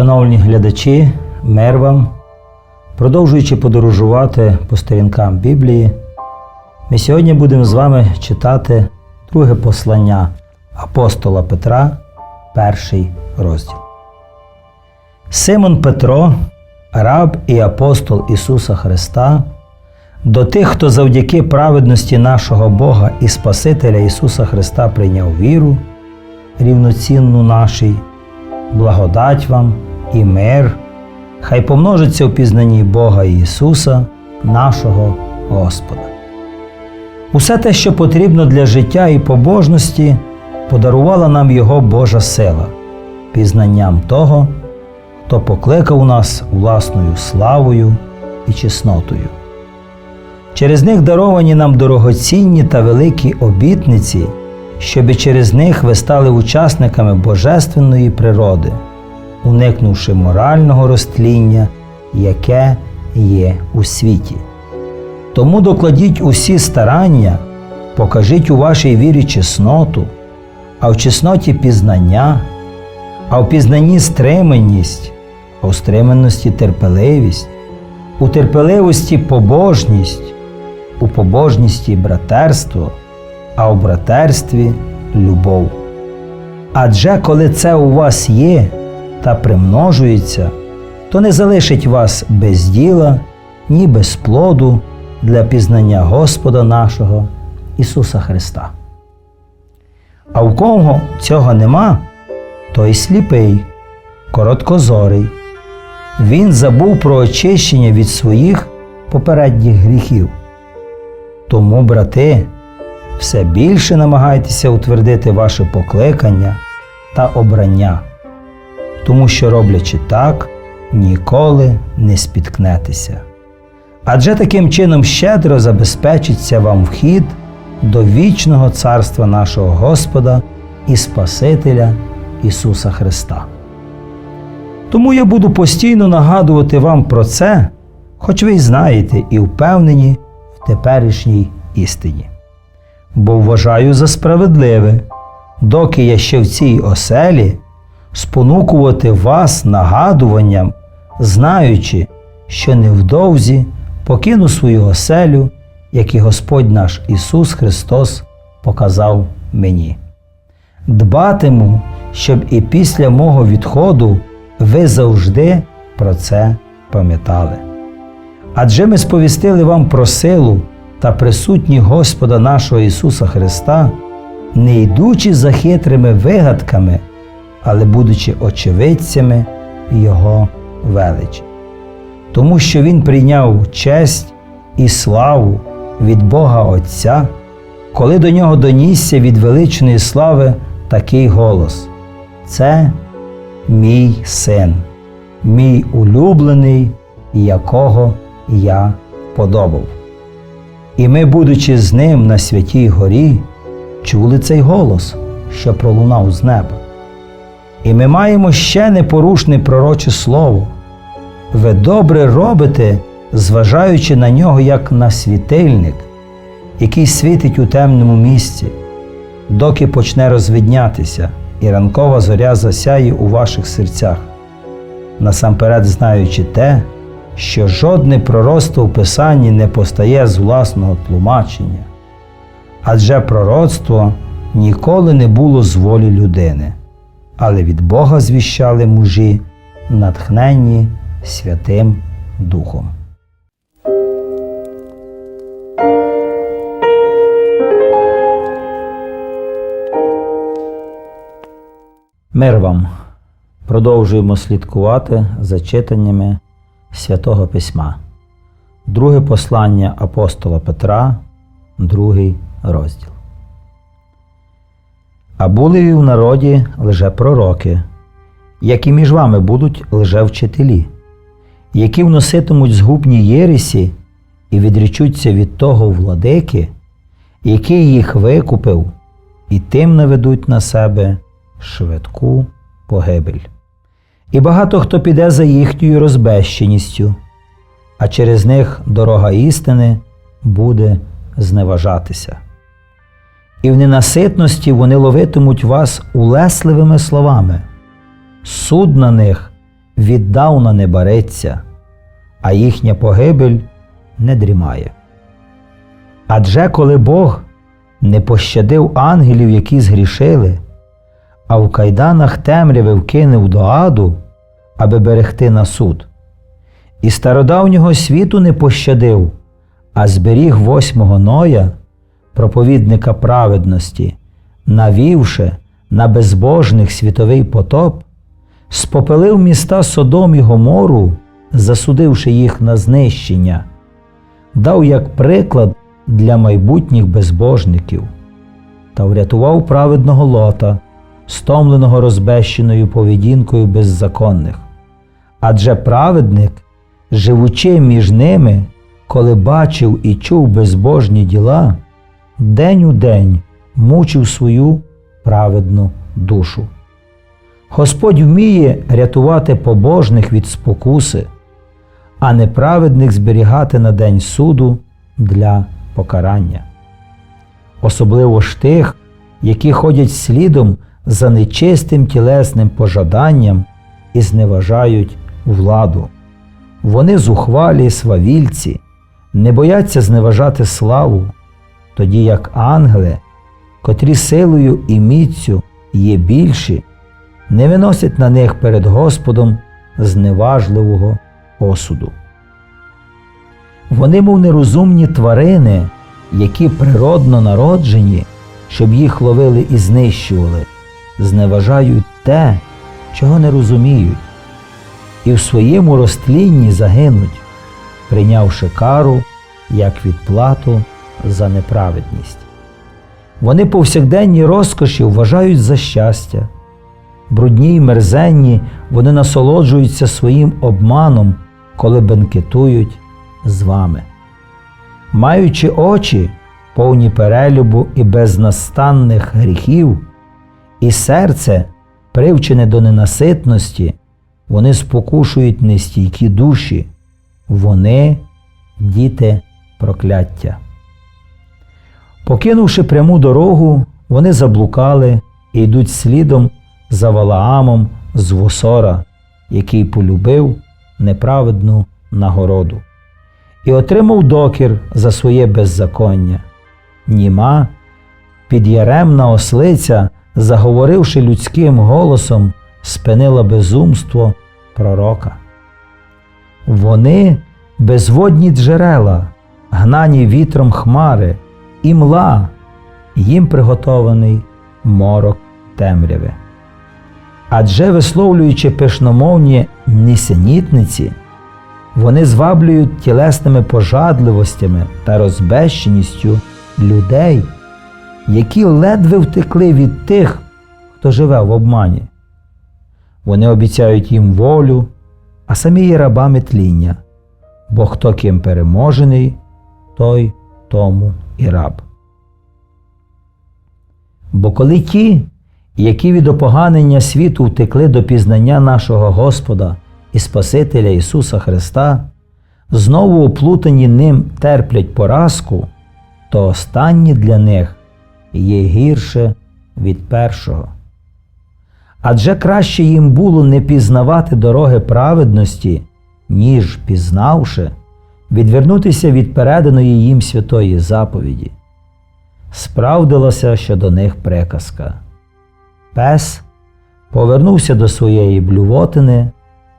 Шановні глядачі, мир вам, продовжуючи подорожувати по сторінкам Біблії, ми сьогодні будемо з вами читати друге послання апостола Петра, перший розділ. Симон Петро, раб і апостол Ісуса Христа, до тих, хто завдяки праведності нашого Бога і Спасителя Ісуса Христа прийняв віру, рівноцінну нашій, благодать вам і мир, хай помножиться в пізнанні Бога Ісуса, нашого Господа. Усе те, що потрібно для життя і побожності, подарувала нам Його Божа сила, пізнанням того, хто покликав нас власною славою і чеснотою. Через них даровані нам дорогоцінні та великі обітниці, щоб через них ви стали учасниками божественної природи, уникнувши морального розтління, яке є у світі. Тому докладіть усі старання, покажіть у вашій вірі чесноту, а в чесноті пізнання, а в пізнанні стриманість, а у стриманості терпеливість, у терпеливості побожність, у побожності братерство, а у братерстві любов. Адже коли це у вас є та примножується, то не залишить вас без діла, ні без плоду для пізнання Господа нашого Ісуса Христа. А в кого цього нема, той сліпий, короткозорий. Він забув про очищення від своїх попередніх гріхів. Тому, брати, все більше намагайтеся утвердити ваше покликання та обрання, тому що, роблячи так, ніколи не спіткнетеся. Адже таким чином щедро забезпечиться вам вхід до вічного царства нашого Господа і Спасителя Ісуса Христа. Тому я буду постійно нагадувати вам про це, хоч ви й знаєте і впевнені в теперішній істині. Бо вважаю за справедливе, доки я ще в цій оселі, спонукувати вас нагадуванням, знаючи, що невдовзі покину свою оселю, як і Господь наш Ісус Христос показав мені. Дбатиму, щоб і після мого відходу ви завжди про це пам'ятали. Адже ми сповістили вам про силу та присутність Господа нашого Ісуса Христа, не йдучи за хитрими вигадками, але будучи очевидцями Його величі. Тому що Він прийняв честь і славу від Бога Отця, коли до нього донісся від величної слави такий голос: Це мій син, мій улюблений, якого я подобав. І ми, будучи з ним на святій горі, чули цей голос, що пролунав з неба. І ми маємо ще непорушне пророче слово. Ви добре робите, зважаючи на нього як на світильник, який світить у темному місці, доки почне розвиднятися, і ранкова зоря засяє у ваших серцях, насамперед знаючи те, що жодне пророцтво в Писанні не постає з власного тлумачення, адже пророцтво ніколи не було з волі людини, але від Бога звіщали мужі, натхненні Святим Духом. Мир вам. Продовжуємо слідкувати за читаннями Святого Письма. Друге послання апостола Петра, другий розділ. А були в народі лжепророки, які між вами будуть лжевчителі, які вноситимуть згубні єресі і відрічуться від того владики, який їх викупив, і тим наведуть на себе швидку погибель. І багато хто піде за їхньою розбещеністю, а через них дорога істини буде зневажатися. І в ненаситності вони ловитимуть вас улесливими словами. Суд на них віддавна не бариться, а їхня погибель не дрімає. Адже коли Бог не пощадив ангелів, які згрішили, а в кайданах темряви вкинув до аду, аби берегти на суд, і стародавнього світу не пощадив, а зберіг восьмого Ноя, проповідника праведності, навівши на безбожних світовий потоп, спопелив міста Содом і Гомору, засудивши їх на знищення, дав як приклад для майбутніх безбожників та врятував праведного лота, стомленого розбещеною поведінкою беззаконних. Адже праведник, живучи між ними, коли бачив і чув безбожні діла, день у день мучив свою праведну душу. Господь вміє рятувати побожних від спокуси, а неправедних зберігати на день суду для покарання. Особливо ж тих, які ходять слідом за нечистим тілесним пожаданням і зневажають владу. Вони зухвалі свавільці, не бояться зневажати славу, тоді як ангели, котрі силою і міцю є більші, не виносять на них перед Господом зневажливого осуду. Вони, мов нерозумні тварини, які природно народжені, щоб їх ловили і знищували, зневажають те, чого не розуміють, і в своєму розтлінні загинуть, прийнявши кару як відплату за неправедність. Вони повсякденні розкоші вважають за щастя, брудні й мерзенні вони насолоджуються своїм обманом, коли бенкетують з вами. Маючи очі, повні перелюбу і безнастанних гріхів, і серце, привчене до ненаситності, вони спокушують нестійкі душі, вони діти прокляття. Покинувши пряму дорогу, вони заблукали і йдуть слідом за Валаамом з Восора, який полюбив неправедну нагороду, і отримав докір за своє беззаконня. Німа, підяремна ослиця, заговоривши людським голосом, спинила безумство пророка. Вони безводні джерела, гнані вітром хмари, і мла, їм приготований морок темряви. Адже висловлюючи пишномовні нісенітниці, вони зваблюють тілесними пожадливостями та розбещеністю людей, які ледве втекли від тих, хто живе в обмані. Вони обіцяють їм волю, а самі є рабами тління, бо хто ким переможений, той тому і раб. Бо коли ті, які від опоганення світу втекли до пізнання нашого Господа і Спасителя Ісуса Христа, знову оплутані ним терплять поразку, то останні для них є гірше від першого. Адже краще їм було не пізнавати дороги праведності, ніж пізнавши, відвернутися від переданої їм святої заповіді. Справдилася щодо них приказка. Пес повернувся до своєї блювотини,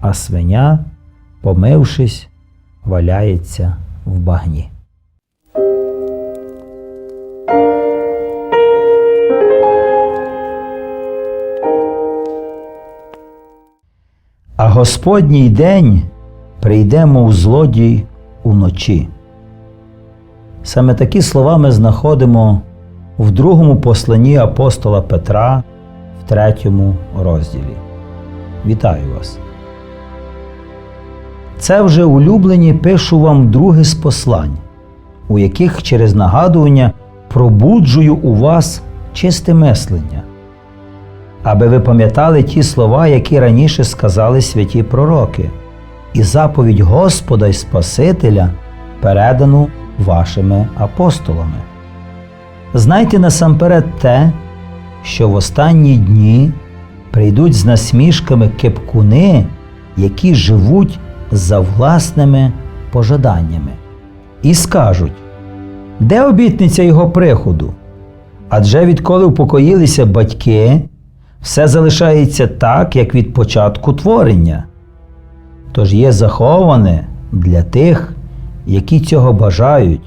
а свиня, помившись, валяється в багні. А Господній день прийде, мов злодій уночі. Саме такі слова ми знаходимо в другому посланні апостола Петра в третьому розділі. Вітаю вас! Це вже улюблені пишу вам друге з послань, у яких через нагадування пробуджую у вас чисте мислення, аби ви пам'ятали ті слова, які раніше сказали святі пророки, і заповідь Господа й Спасителя передану вашими апостолами. Знайте насамперед те, що в останні дні прийдуть з насмішками кепкуни, які живуть за власними пожаданнями, і скажуть, де обітниця його приходу? Адже відколи упокоїлися батьки, все залишається так, як від початку творення. Тож є заховане для тих, які цього бажають,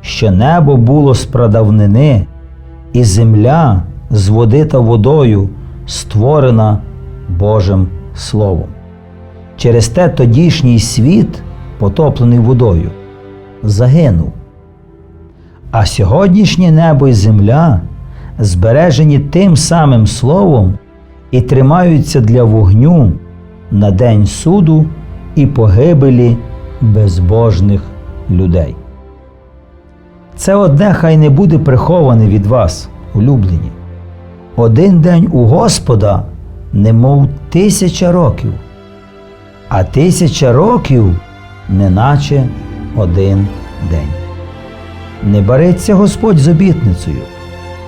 що небо було з прадавнини, і земля з води та водою створена Божим Словом. Через те тодішній світ, потоплений водою, загинув. А сьогоднішнє небо і земля збережені тим самим словом і тримаються для вогню на день суду і погибелі безбожних людей. Це одне хай не буде приховане від вас, улюблені. Один день у Господа, немов тисяча років, а тисяча років, неначе один день. Не бариться Господь з обітницею,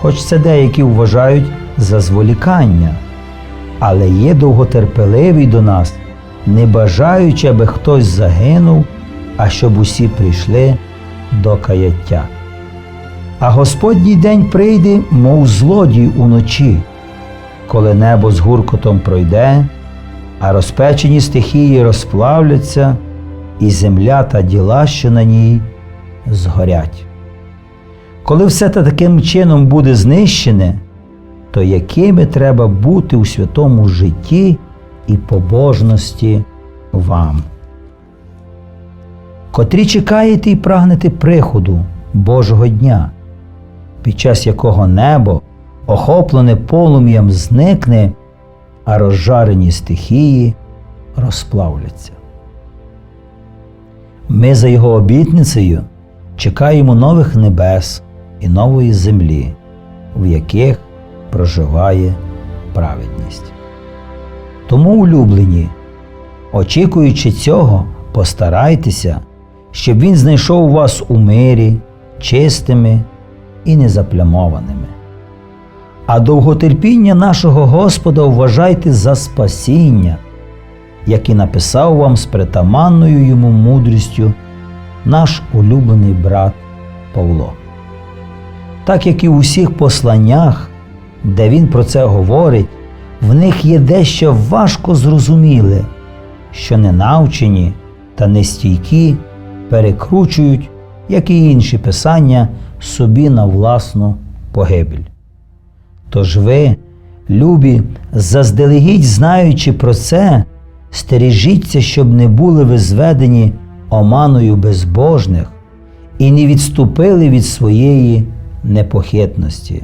хоч це деякі вважають за зволікання, але є довготерпеливий до нас, не бажаючи, аби хтось загинув, а щоб усі прийшли до каяття. А Господній день прийде, мов злодій уночі, коли небо з гуркотом пройде, а розпечені стихії розплавляться, і земля та діла, що на ній, згорять. Коли все це таким чином буде знищене, то якими треба бути у святому житті і побожності вам, котрі чекаєте і прагнете приходу Божого дня, під час якого небо, охоплене полум'ям, зникне, а розжарені стихії розплавляться. Ми за його обітницею чекаємо нових небес і нової землі, в яких проживає праведність. Тому, улюблені, очікуючи цього, постарайтеся, щоб він знайшов вас у мирі, чистими і незаплямованими. А довготерпіння нашого Господа вважайте за спасіння, як і написав вам з притаманною йому мудрістю наш улюблений брат Павло. Так як і в усіх посланнях, де він про це говорить, в них є дещо важко зрозуміле, що ненавчені та нестійкі перекручують, як і інші писання, собі на власну погибель. Тож ви, любі, заздалегідь знаючи про це, стережіться, щоб не були ви зведені оманою безбожних і не відступили від своєї непохитності,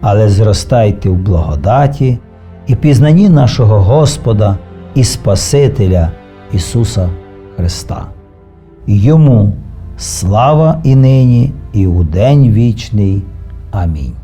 але зростайте в благодаті і пізнанні нашого Господа і Спасителя Ісуса Христа. Йому слава і нині, і у день вічний. Амінь.